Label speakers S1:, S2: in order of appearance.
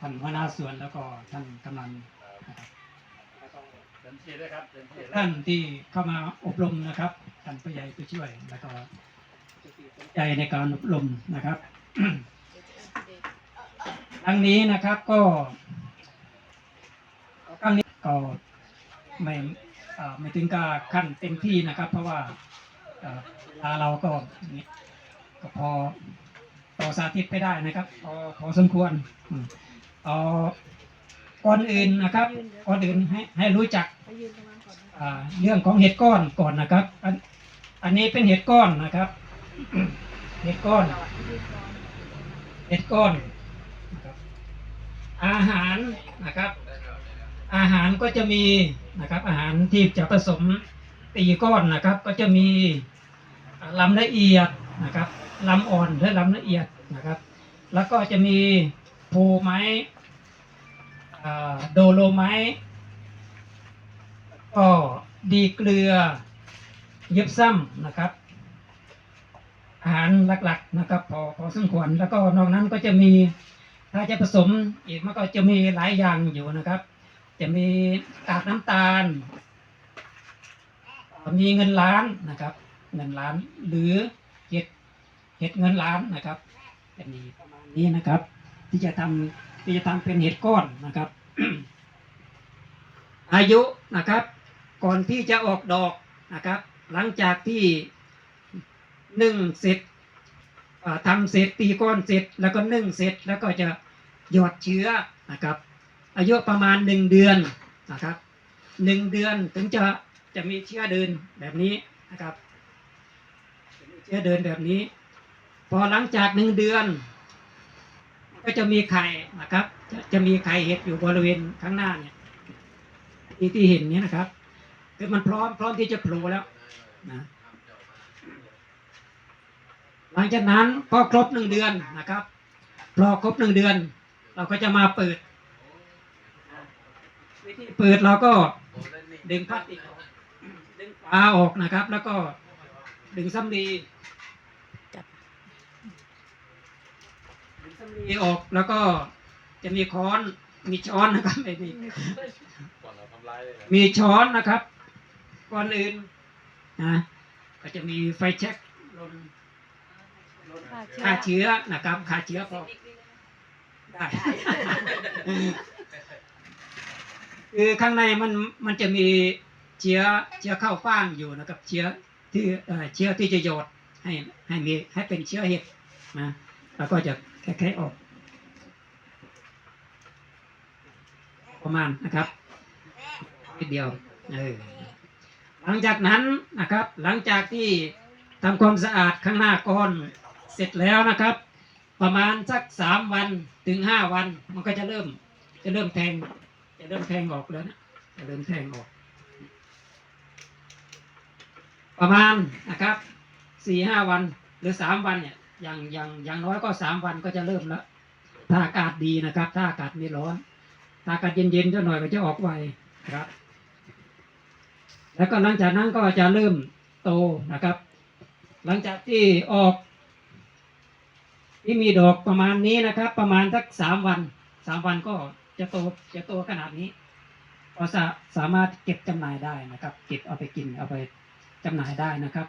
S1: ท่านหัวหน้าสวนแล้วก็ท่านกำนันนะครับ
S2: เต็มที่ด้วยครับเต็มที่เลย
S1: ท่านที่เข้ามาอบรมนะครับท่านผู้ใหญ่ผู้ช่วยแล้วก็ใจในการอบรมนะครับ ทั้งนี้นะครับก็ครั้งนี้ก็ไม่เอ่อไม่ถึงกับขั้นเต็มที่นะครับ เพราะว่าเอ่อเวลาเราก็นี่ก็พอต่อสาธิตไปได้นะครับพอพอสมควรอืม เอาก่อนอื่นนะครับก่อนอื่นให้ให้รู้จักอ่าเรื่องของเห็ดก้อนก่อนนะครับ อันอันนี้เป็นเห็ดก้อนนะครับ เห็ดก้อน เห็ดก้อนนะครับอาหารนะครับ อาหารก็จะมีนะครับ อาหารที่จะผสมตีก้อนนะครับ ก็จะมีลำละเอียดนะครับลำอ่อนและลำละเอียดนะครับ แล้วก็จะมี ภูไม้โดโลไม้ก็ดีเกลือเย็บซ้ำนะครับ อาหารหลักๆนะครับพอพอสมควรแล้วก็นอกนั้นก็จะมีถ้าจะผสมอีกมันก็จะมีหลายอย่างอยู่นะครับ จะมีกากน้ำตาล มีเงินล้านนะครับ เงินล้านหรือเห็ดเห็ดเงินล้านนะครับ จะมีประมาณนี้นะครับ ที่จะทำที่จะทำเป็นเห็ดก้อนนะครับ อายุนะครับ ก่อนที่จะออกดอกนะครับ หลังจากที่นึ่งเสร็จอ่าทำเสร็จตีก้อนเสร็จ แล้วก็นึ่งเสร็จแล้วก็จะหยอดเชื้อนะครับ อายุประมาณหนึ่งเดือนนะครับหนึ่งเดือนถึงจะจะมีเชื้อเดินแบบนี้นะครับเชื้อเดินแบบนี้ พอหลังจากหนึ่งเดือน ก็จะมีไข่นะครับ จะจะมีไข่เห็ดอยู่บริเวณข้างหน้าเนี่ยที่ที่เห็นเนี้นะครับคือมันพร้อมพร้อมที่จะโผล่แล้วนะหลังจากนั้นพอครบหนึ่งเดือนนะครับพอครบหนึ่งเดือน เราก็จะมาเปิดวิธีเปิดเราก็ดึงพลาสติกออกดึงฝาออกนะครับ แล้วก็ดึงสำลีดึ งสำลีออกแล้วก็จะมีค้อนมีช้อนนะครับไม่มี
S2: ก่อนเราทำร้ายเลยนะ
S1: มีช้อนนะครับก่อนอื่นนะก็จะมีไฟแช็กลนลนฆ่าเชื้อนะครับฆ่าเชื้อพอได้คือข้างในมันมันจะมีเชื้อเชื้อเข้าฟ่างอยู่นะครับ เชื้อที่เอ่อเชื้อที่จะโยดให้ให้มีให้เป็นเชื้อเห็ดนะแล้วก็จะ คล้ายๆออก ประมาณนะครับนิดเดียวเออหลังจากนั้นนะครับ หลังจากที่ทำความสะอาดข้างหน้าก้อนเสร็จแล้วนะครับ ประมาณสักสามวันถึงห้าวัน มันก็จะเริ่ม จะเริ่มแทง จะเริ่มแทงออกแล้วนะจะเริ่มแทงออก ประมาณนะครับสี่ห้าวันหรือสามวันเนี่ย อย่างอย่างอย่างน้อยก็สามวันก็จะเริ่มแล้วถ้าอากาศดีนะครับ ถ้าอากาศไม่ร้อนถ้าอากาศเย็นๆจะหน่อยก็จะออกไวครับ แล้วก็หลังจากนั้นก็จะเริ่มโตนะครับ หลังจากที่ออก ที่มีดอกประมาณนี้นะครับ ประมาณสักสามวันสามวันก็จะโตจะโตขนาดนี้ก็สาสามารถเก็บจำหน่ายได้นะครับ เก็บเอาไปกินเอาไปจำหน่ายได้นะครับ